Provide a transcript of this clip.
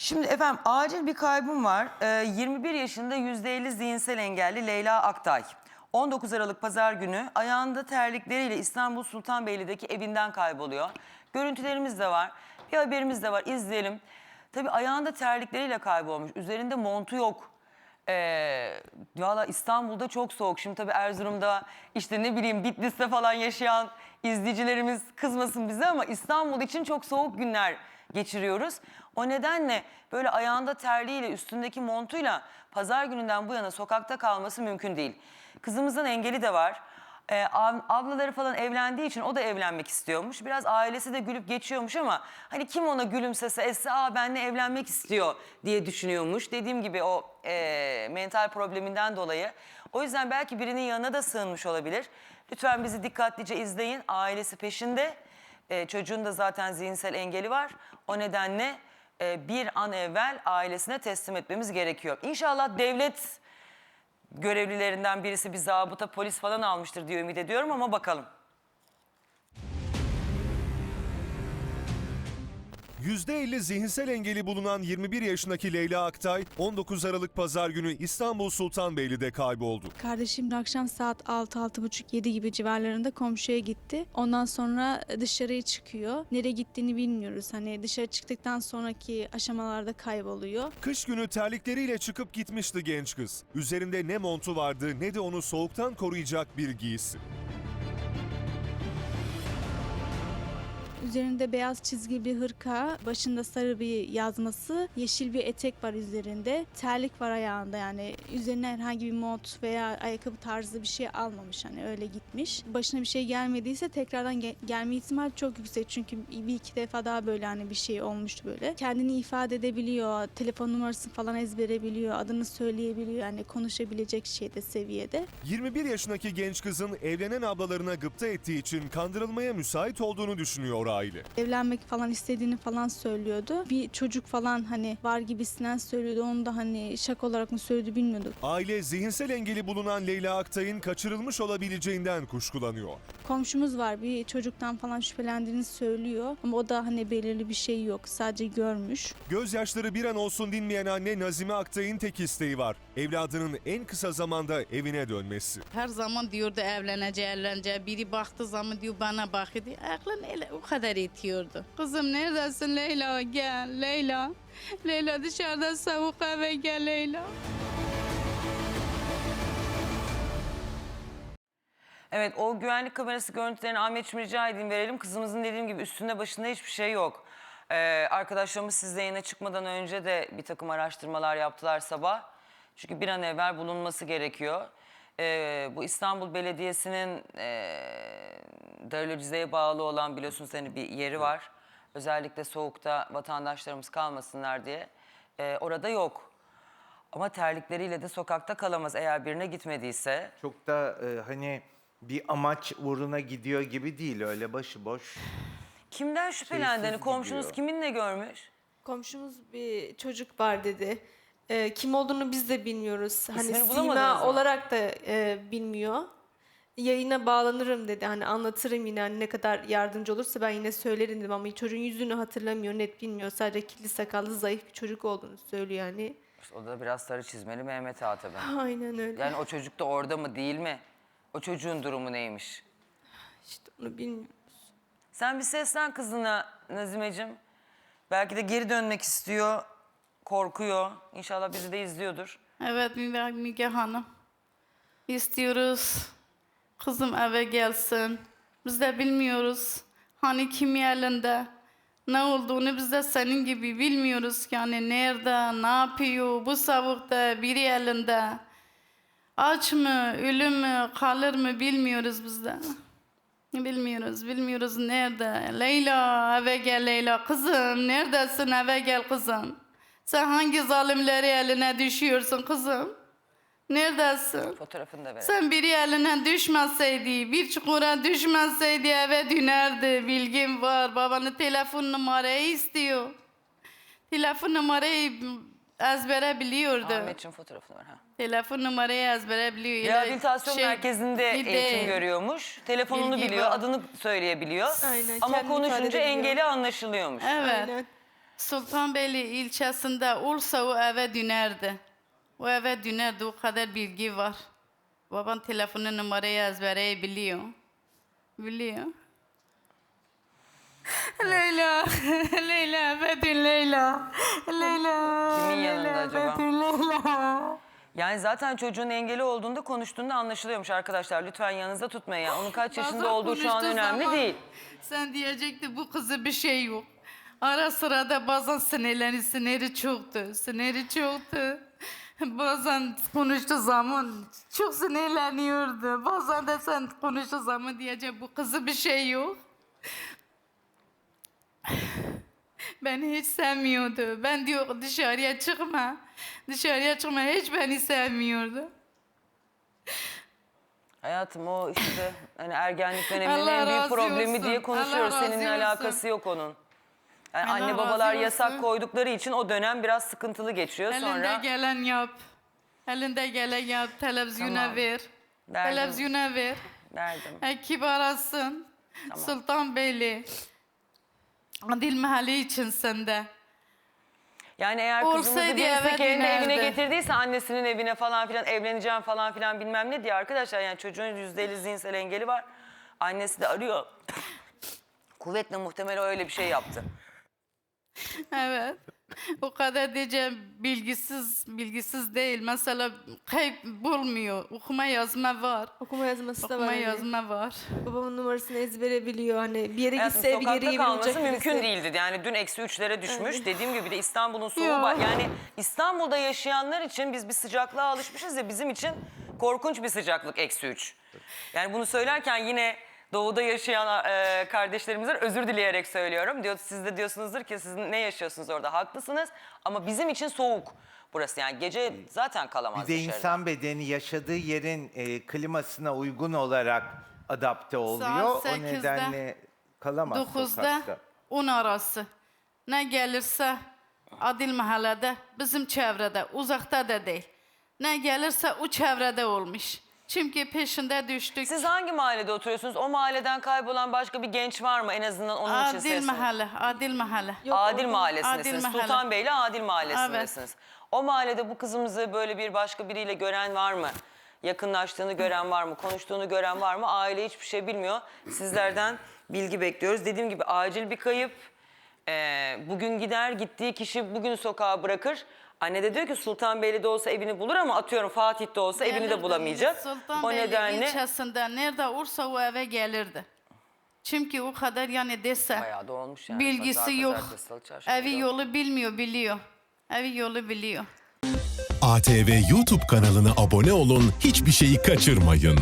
Şimdi efendim acil bir kaybım var. Ee, 21 yaşında %50 zihinsel engelli Leyla Aktay. 19 Aralık Pazar günü ayağında terlikleriyle İstanbul Sultanbeyli'deki evinden kayboluyor. Görüntülerimiz de var. Bir haberimiz de var. İzleyelim. Tabii ayağında terlikleriyle kaybolmuş. Üzerinde montu yok. Ee, Valla İstanbul'da çok soğuk. Şimdi tabii Erzurum'da işte ne bileyim Bitlis'te falan yaşayan izleyicilerimiz kızmasın bize ama İstanbul için çok soğuk günler geçiriyoruz. O nedenle böyle ayağında terliğiyle üstündeki montuyla pazar gününden bu yana sokakta kalması mümkün değil. Kızımızın engeli de var. Ee, ab- ablaları falan evlendiği için o da evlenmek istiyormuş. Biraz ailesi de gülüp geçiyormuş ama hani kim ona gülümsese etse aa benimle evlenmek istiyor diye düşünüyormuş. Dediğim gibi o e, mental probleminden dolayı. O yüzden belki birinin yanına da sığınmış olabilir. Lütfen bizi dikkatlice izleyin. Ailesi peşinde. E, çocuğun da zaten zihinsel engeli var. O nedenle e, bir an evvel ailesine teslim etmemiz gerekiyor. İnşallah devlet görevlilerinden birisi bir zabıta polis falan almıştır diye ümit ediyorum ama bakalım. %50 zihinsel engeli bulunan 21 yaşındaki Leyla Aktay, 19 Aralık Pazar günü İstanbul Sultanbeyli'de kayboldu. Kardeşim de akşam saat 6-6.30-7 gibi civarlarında komşuya gitti. Ondan sonra dışarıya çıkıyor. Nereye gittiğini bilmiyoruz. Hani dışarı çıktıktan sonraki aşamalarda kayboluyor. Kış günü terlikleriyle çıkıp gitmişti genç kız. Üzerinde ne montu vardı ne de onu soğuktan koruyacak bir giysi. Üzerinde beyaz çizgili bir hırka, başında sarı bir yazması, yeşil bir etek var üzerinde. Terlik var ayağında yani üzerine herhangi bir mont veya ayakkabı tarzı bir şey almamış hani öyle gitmiş. Başına bir şey gelmediyse tekrardan ge- gelme ihtimali çok yüksek çünkü bir iki defa daha böyle hani bir şey olmuştu böyle. Kendini ifade edebiliyor, telefon numarasını falan ezbere biliyor, adını söyleyebiliyor yani konuşabilecek şeyde seviyede. 21 yaşındaki genç kızın evlenen ablalarına gıpta ettiği için kandırılmaya müsait olduğunu düşünüyor aile. evlenmek falan istediğini falan söylüyordu. Bir çocuk falan hani var gibisinden söylüyordu. Onu da hani şaka olarak mı söyledi bilmiyorduk. Aile zihinsel engeli bulunan Leyla Aktay'ın kaçırılmış olabileceğinden kuşkulanıyor. Komşumuz var bir çocuktan falan şüphelendiğini söylüyor. Ama o da hani belirli bir şey yok. Sadece görmüş. Gözyaşları bir an olsun dinmeyen anne Nazime Aktay'ın tek isteği var. Evladının en kısa zamanda evine dönmesi. Her zaman diyordu evleneceği evleneceği. Biri baktığı zaman diyor bana bakıyordu. Aklın öyle o kadar itiyordu. Kızım neredesin Leyla gel Leyla. Leyla dışarıda soğuk eve gel Leyla. Evet o güvenlik kamerası görüntülerini Ahmetciğim rica edeyim verelim. Kızımızın dediğim gibi üstünde başında hiçbir şey yok. Ee, arkadaşlarımız sizle yayına çıkmadan önce de bir takım araştırmalar yaptılar sabah. Çünkü bir an evvel bulunması gerekiyor. Ee, bu İstanbul Belediyesi'nin e, Darülcize'ye bağlı olan biliyorsunuz hani bir yeri var. Özellikle soğukta vatandaşlarımız kalmasınlar diye. Ee, orada yok. Ama terlikleriyle de sokakta kalamaz eğer birine gitmediyse. Çok da e, hani bir amaç uğruna gidiyor gibi değil öyle başıboş. Kimden şüphelendi? Hani Şeysiz komşunuz gidiyor. kiminle görmüş? Komşumuz bir çocuk var dedi. Ee, kim olduğunu biz de bilmiyoruz. Hani İsmini bulamadınız sima mı? olarak da e, bilmiyor. Yayına bağlanırım dedi. Hani anlatırım yine hani ne kadar yardımcı olursa ben yine söylerim dedim ama çocuğun yüzünü hatırlamıyor, net bilmiyor. Sadece kirli sakallı zayıf bir çocuk olduğunu söylüyor yani. İşte o da biraz sarı çizmeli Mehmet Ağa tabii. Aynen öyle. Yani o çocuk da orada mı değil mi? O çocuğun durumu neymiş? İşte onu bilmiyorum. Sen bir seslen kızına Nazimeciğim. Belki de geri dönmek istiyor, korkuyor. İnşallah bizi de izliyordur. Evet Müge, Müge Hanım. İstiyoruz. Kızım eve gelsin. Biz de bilmiyoruz. Hani kim elinde. Ne olduğunu biz de senin gibi bilmiyoruz. Yani nerede, ne yapıyor, bu soğukta biri elinde. Aç mı, ölü mü, kalır mı bilmiyoruz biz de. Bilmiyoruz, bilmiyoruz nerede. Leyla eve gel Leyla. Kızım neredesin eve gel kızım. Sen hangi zalimleri eline düşüyorsun kızım? Neredesin? Fotoğrafını da verelim. Sen biri eline düşmeseydi, bir çukura düşmeseydi eve dönerdi. Bilgim var. Babanın telefon numarayı istiyor. Telefon numarayı ezbere biliyordu. Ahmetciğim fotoğrafını ver. Ha. Telefon numarayı ezbere biliyor. Rehabilitasyon şey- merkezinde bir de- eğitim görüyormuş. Telefonunu Bilgi biliyor, var. adını söyleyebiliyor. Aynen, Ama ifade konuşunca edebiliyor. engeli anlaşılıyormuş. Evet. Aynen. Sultanbeyli ilçesinde olsa o eve dönerdi. O eve dönerdi o kadar bilgi var. Babam telefonu numarayı ezbere biliyor. Biliyor. Leyla, Leyla, dön Leyla. Leyla, Kimin yanında Leyla, acaba? Leyla. Yani zaten çocuğun engeli olduğunda konuştuğunda anlaşılıyormuş arkadaşlar. Lütfen yanınızda tutmayın. Yani onun kaç yaşında Bazen olduğu şu an konuştuğu önemli zaman değil. Sen diyecekti bu kızı bir şey yok. Ara sıra da bazen sinirleri, siniri çoktu. Siniri çoktu. Bazen konuştuğu zaman çok sinirleniyordu. Bazen de sen konuştuğu zaman diyecek bu kızı bir şey yok. Beni hiç sevmiyordu. Ben diyor dışarıya çıkma. Dışarıya çıkma. Hiç beni sevmiyordu. Hayatım o işte hani ergenlik döneminin en büyük problemi olsun. diye konuşuyoruz. Seninle olsun. alakası yok onun. Yani Allah anne razı babalar olsun. yasak koydukları için o dönem biraz sıkıntılı geçiyor. Elinde Sonra gelen yap. Elinde gelen yap. Televizyona Tamam. ver. Verdim. Televizyona ver. derdim. E, kibarasın. Sultanbeyli. Adil mahalle için sende. Yani eğer kızımızı Olsaydı birisi eve kendi evine dönerdi. getirdiyse annesinin evine falan filan evleneceğim falan filan bilmem ne diye arkadaşlar yani çocuğun yüzde elli zihinsel engeli var. Annesi de arıyor. Kuvvetle muhtemel o öyle bir şey yaptı. Evet. O kadar diyeceğim bilgisiz bilgisiz değil. Mesela kayıp bulmuyor. Okuma yazma var. Okuma yazması da var. Okuma hani. yazma var. Babamın numarasını ezbere biliyor. Hani bir yere gitse bir sokakta geri kalması bulacak mümkün birisi. değildi. Yani dün eksi üçlere düşmüş. Dediğim gibi bir de İstanbul'un soğuğu Ya. var. Yani İstanbul'da yaşayanlar için biz bir sıcaklığa alışmışız ya bizim için korkunç bir sıcaklık eksi üç. Yani bunu söylerken yine doğuda yaşayan e, kardeşlerimizden özür dileyerek söylüyorum. Diyor, siz de diyorsunuzdur ki siz ne yaşıyorsunuz orada haklısınız ama bizim için soğuk burası yani gece zaten kalamaz Bir de dışarıda. insan bedeni yaşadığı yerin e, klimasına uygun olarak adapte oluyor. O 8'de, nedenle kalamaz 9'da sokakta. 10 arası. Ne gelirse Adil mahallede, bizim çevrede, uzakta da değil. Ne gelirse o çevrede olmuş. Çünkü peşinde düştük. Siz hangi mahallede oturuyorsunuz? O mahalleden kaybolan başka bir genç var mı? En azından onun için Adil mahalle, Adil mahalle. Adil Mahallesi'ndesiniz. Adil Mahalle. Adil Mahallesi'ndesiniz. O mahallede bu kızımızı böyle bir başka biriyle gören var mı? Yakınlaştığını gören var mı? Konuştuğunu gören var mı? Aile hiçbir şey bilmiyor. Sizlerden bilgi bekliyoruz. Dediğim gibi acil bir kayıp. Ee, bugün gider, gittiği kişi bugün sokağa bırakır. Anne de diyor ki Sultanbeyli'de olsa evini bulur ama atıyorum Fatih'te olsa evini de bulamayacak. Sultanbeyli o nedenle ilçesinde nerede olursa o eve gelirdi. Çünkü o kadar yani dese bayağı da olmuş yani. bilgisi Pazar, yok. pazartesi, salı, çarşamba, Evi yolu bilmiyor, biliyor. Evi yolu biliyor. ATV YouTube kanalına abone olun, hiçbir şeyi kaçırmayın.